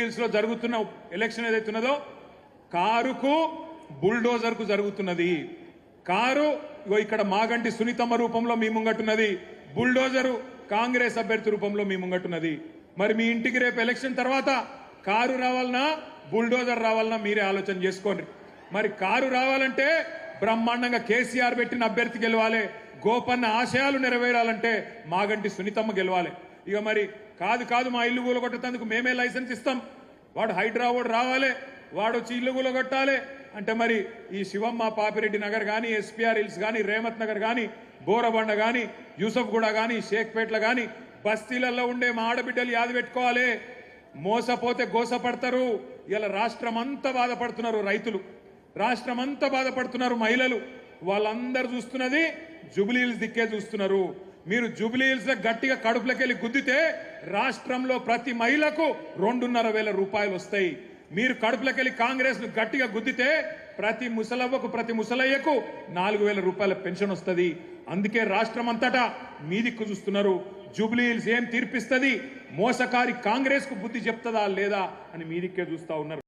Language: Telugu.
హిల్స్లో జరుగుతున్న ఎలక్షన్ ఏదైతే ఉన్నదో కారుకు బుల్డోజర్కు జరుగుతున్నది. కారు ఇక్కడ మాగంటి సునీతమ్మ రూపంలో మీ ముంగట్టున్నది. బుల్డోజరు కాంగ్రెస్ అభ్యర్థి రూపంలో మీ ముంగట్టున్నది. మరి మీ ఇంటికి రేపు ఎలక్షన్ తర్వాత కారు రావాలన్నా బుల్డోజర్ రావాలన్నా మీరే ఆలోచన చేసుకోండి. మరి కారు రావాలంటే బ్రహ్మాండంగా కేసీఆర్ పెట్టిన అభ్యర్థి గెలవాలి. గోపన్న ఆశయాలు నెరవేరాలంటే మాగంటి సునీతమ్మ గెలవాలి. ఇక మరి కాదు కాదు మా ఇల్లు కూలగొట్టేందుకు మేమే లైసెన్స్ ఇస్తాం. వాడు హైడ్రా వాడు రావాలి వాడు వచ్చి ఇల్లు కూలగొట్టాలి. అంటే మరి ఈ శివమ్మ పాపిరెడ్డి నగర్ కానీ ఎస్పీఆర్ హిల్స్ కానీ రేమత్ నగర్ కానీ బోరబండ కానీ యూసఫ్గూడ కానీ షేక్పేట్ల కానీ బస్తీలలో ఉండే మా ఆడబిడ్డలు యాది పెట్టుకోవాలి. మోసపోతే గోసపడతారు. ఇలా రాష్ట్రం అంతా బాధపడుతున్నారు రైతులు. రాష్ట్రం అంతా బాధపడుతున్నారు మహిళలు. వాళ్ళందరూ చూస్తున్నది జుబిలీల్స్ దిక్కే చూస్తున్నారు. మీరు జూబ్లీహిల్స్ గట్టిగా కడుపులకెళ్ళి గుద్దితే రాష్ట్రంలో ప్రతి మహిళకు రెండున్నర వేల రూపాయలు వస్తాయి. మీరు కడుపులకెళ్ళి కాంగ్రెస్ను గట్టిగా గుద్దితే ప్రతి ముసలవ్వకు ప్రతి ముసలయ్యకు నాలుగు వేల రూపాయల పెన్షన్ వస్తుంది. అందుకే రాష్ట్రం అంతటా మీ దిక్కు చూస్తున్నారు. జూబ్లీహిల్స్ ఏం తీర్పిస్తుంది? మోసకారి కాంగ్రెస్కు బుద్ధి చెప్తుందా లేదా అని మీ దిక్కే చూస్తా ఉన్నారు.